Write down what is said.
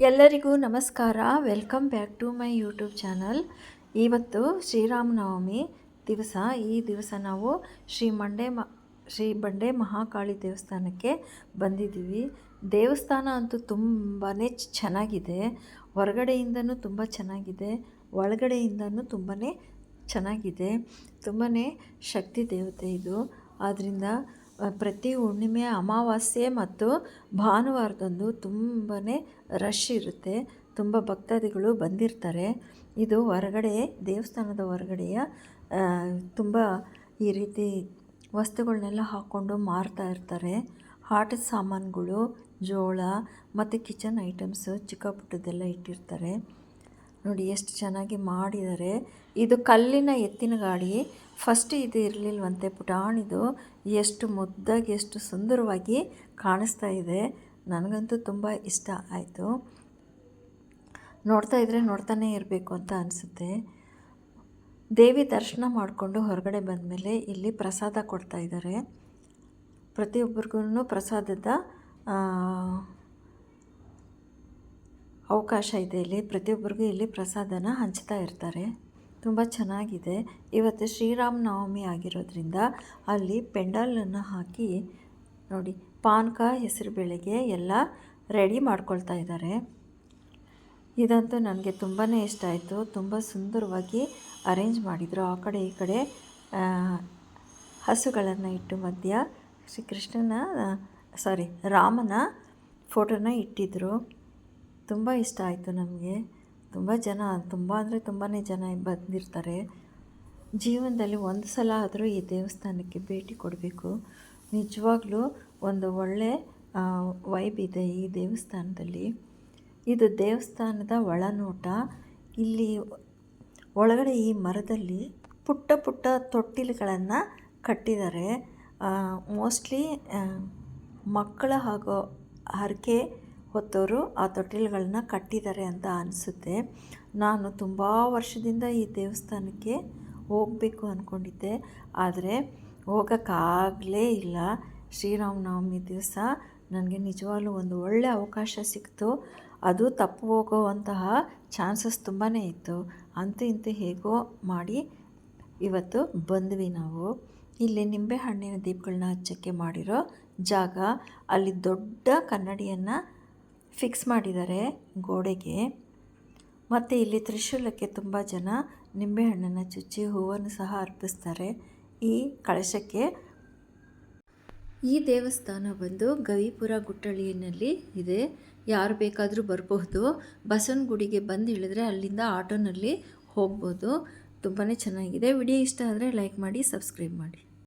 ಎಲ್ಲರಿಗೂ ನಮಸ್ಕಾರ. Welcome back to my YouTube channel ಇವತ್ತು ಶ್ರೀರಾಮನವಮಿ ದಿವಸ. ಈ ದಿವಸ ನಾವು ಶ್ರೀ ಮಂಡೆ ಮ, ಶ್ರೀ ಬಂಡೆ ಮಹಾಕಾಳಿ ದೇವಸ್ಥಾನಕ್ಕೆ ಬಂದಿದ್ದೀವಿ. ದೇವಸ್ಥಾನ ಅಂತೂ ತುಂಬಾ ಚೆನ್ನಾಗಿದೆ. ಹೊರಗಡೆಯಿಂದನೂ ತುಂಬ ಚೆನ್ನಾಗಿದೆ. ಒಳಗಡೆಯಿಂದನೂ ತುಂಬಾ ಚೆನ್ನಾಗಿದೆ. ತುಂಬಾ ಶಕ್ತಿ ದೇವತೆ ಇದು. ಆದ್ದರಿಂದ ಪ್ರತಿ ಹುಣ್ಣಿಮೆ ಅಮಾವಾಸ್ಯೆ ಮತ್ತು ಭಾನುವಾರದಂದು ತುಂಬಾ ರಶ್ ಇರುತ್ತೆ. ತುಂಬ ಭಕ್ತಾದಿಗಳು ಬಂದಿರ್ತಾರೆ. ಇದು ಹೊರಗಡೆ, ದೇವಸ್ಥಾನದ ಹೊರಗಡೆಯ ತುಂಬ ಈ ರೀತಿ ವಸ್ತುಗಳನ್ನೆಲ್ಲ ಹಾಕ್ಕೊಂಡು ಮಾರ್ತಾ ಇರ್ತಾರೆ. ಆಟದ ಸಾಮಾನುಗಳು, ಜೋಳ ಮತ್ತು ಕಿಚನ್ ಐಟಮ್ಸು ಚಿಕ್ಕ ಪುಟ್ಟದ್ದೆಲ್ಲ ಇಟ್ಟಿರ್ತಾರೆ. ನೋಡಿ ಎಷ್ಟು ಚೆನ್ನಾಗಿ ಮಾಡಿದ್ದಾರೆ. ಇದು ಕಲ್ಲಿನ ಎತ್ತಿನ ಗಾಡಿ. ಫಸ್ಟ್ ಇದು ಇರಲಿಲ್ವಂತೆ ಪುಟಾಣಿದು ಎಷ್ಟು ಮುದ್ದಾಗಿ, ಎಷ್ಟು ಸುಂದರವಾಗಿ ಕಾಣಿಸ್ತಾ ಇದೆ. ನನಗಂತೂ ತುಂಬ ಇಷ್ಟ ಆಯಿತು. ನೋಡ್ತಾ ಇದ್ದರೆ ನೋಡ್ತಾನೇ ಇರಬೇಕು ಅಂತ ಅನಿಸುತ್ತೆ. ದೇವಿ ದರ್ಶನ ಮಾಡಿಕೊಂಡು ಹೊರಗಡೆ ಬಂದಮೇಲೆ ಇಲ್ಲಿ ಪ್ರಸಾದ ಕೊಡ್ತಾ ಇದ್ದಾರೆ. ಪ್ರತಿಯೊಬ್ಬರಿಗೂ ಪ್ರಸಾದದ ಅವಕಾಶ ಇದೆ. ಇಲ್ಲಿ ಪ್ರತಿಯೊಬ್ಬರಿಗೂ ಇಲ್ಲಿ ಪ್ರಸಾದನ ಹಂಚ್ತಾ ಇರ್ತಾರೆ. ತುಂಬ ಚೆನ್ನಾಗಿದೆ. ಇವತ್ತು ಶ್ರೀರಾಮನವಮಿ ಆಗಿರೋದ್ರಿಂದ ಅಲ್ಲಿ ಪೆಂಡಾಲನ್ನು ಹಾಕಿ ನೋಡಿ ಪಾನಕ ಹೆಸರುಬೇಳೆಗೆ ಎಲ್ಲ ರೆಡಿ ಮಾಡ್ಕೊಳ್ತಾ ಇದ್ದಾರೆ. ಇದಂತೂ ನನಗೆ ತುಂಬಾ ಇಷ್ಟ ಆಯಿತು. ತುಂಬ ಸುಂದರವಾಗಿ ಅರೇಂಜ್ ಮಾಡಿದರು. ಆ ಕಡೆ ಈ ಕಡೆ ಹಸುಗಳನ್ನು ಇಟ್ಟು ಮಧ್ಯ ಶ್ರೀಕೃಷ್ಣನ ಸಾರಿ ರಾಮನ ಫೋಟೋನ ಇಟ್ಟಿದ್ದರು ತುಂಬ ಇಷ್ಟ ಆಯಿತು ನಮಗೆ. ತುಂಬ ಜನ, ತುಂಬ ಅಂದರೆ ತುಂಬಾ ಜನ ಬಂದಿರ್ತಾರೆ. ಜೀವನದಲ್ಲಿ ಒಂದು ಸಲ ಆದರೂ ಈ ದೇವಸ್ಥಾನಕ್ಕೆ ಭೇಟಿ ಕೊಡಬೇಕು. ನಿಜವಾಗ್ಲೂ ಒಂದು ಒಳ್ಳೆ ವೈಬ್ ಇದೆ ಈ ದೇವಸ್ಥಾನದಲ್ಲಿ. ಇದು ದೇವಸ್ಥಾನದ ಒಳನೋಟ. ಇಲ್ಲಿ ಒಳಗಡೆ ಈ ಮರದಲ್ಲಿ ಪುಟ್ಟ ಪುಟ್ಟ ತೊಟ್ಟಿಲುಗಳನ್ನು ಕಟ್ಟಿದ್ದಾರೆ. ಮೋಸ್ಟ್ಲಿ ಮಕ್ಕಳ ಹಾಗೂ, ಹರಕೆ ಹೊತ್ತವರು ಆ ತೊಟ್ಟಿಲುಗಳನ್ನ ಕಟ್ಟಿದ್ದಾರೆ ಅಂತ ಅನಿಸುತ್ತೆ. ನಾನು ತುಂಬ ವರ್ಷದಿಂದ ಈ ದೇವಸ್ಥಾನಕ್ಕೆ ಹೋಗಬೇಕು ಅಂದ್ಕೊಂಡಿದ್ದೆ ಆದರೆ ಹೋಗೋಕ್ಕಾಗಲೇ ಇಲ್ಲ. ಶ್ರೀರಾಮನವಮಿ ದಿವಸ ನನಗೆ ನಿಜವಾಗ್ಲೂ ಒಂದು ಒಳ್ಳೆಯ ಅವಕಾಶ ಸಿಕ್ತು. ಅದು ತಪ್ಪು ಹೋಗೋವಂತಹ ಚಾನ್ಸಸ್ ತುಂಬಾ ಇತ್ತು. ಅಂತೂ ಇಂತೂ ಹೇಗೋ ಮಾಡಿ ಇವತ್ತು ಬಂದ್ವಿ ನಾವು. ಇಲ್ಲಿ ನಿಂಬೆ ಹಣ್ಣಿನ ದೀಪಗಳನ್ನ ಹಚ್ಚಕ್ಕೆ ಮಾಡಿರೋ ಜಾಗ, ಅಲ್ಲಿ ದೊಡ್ಡ ಕನ್ನಡಿಯನ್ನು ಫಿಕ್ಸ್ ಮಾಡಿದ್ದಾರೆ ಗೋಡೆಗೆ. ಮತ್ತು ಇಲ್ಲಿ ತ್ರಿಶೂಲಕ್ಕೆ ತುಂಬ ಜನ ನಿಂಬೆಹಣ್ಣನ್ನು ಚುಚ್ಚಿ ಹೂವನ್ನು ಸಹ ಅರ್ಪಿಸ್ತಾರೆ. ಈ ಕಳಶಕ್ಕೆ ಈ ದೇವಸ್ಥಾನ ಬಂದು ಗವಿಪುರ ಗುಟ್ಟಳಿಯಲ್ಲಿ ಇದೆ. ಯಾರು ಬೇಕಾದರೂ ಬರಬಹುದು ಬಸವನಗುಡಿಗೆ ಬಂದು ಇಳಿದ್ರೆ ಅಲ್ಲಿಂದ ಆಟೋನಲ್ಲಿ ಹೋಗ್ಬೋದು. ತುಂಬಾ ಚೆನ್ನಾಗಿದೆ. ವಿಡಿಯೋ ಇಷ್ಟ ಆದರೆ ಲೈಕ್ ಮಾಡಿ, ಸಬ್ಸ್ಕ್ರೈಬ್ ಮಾಡಿ.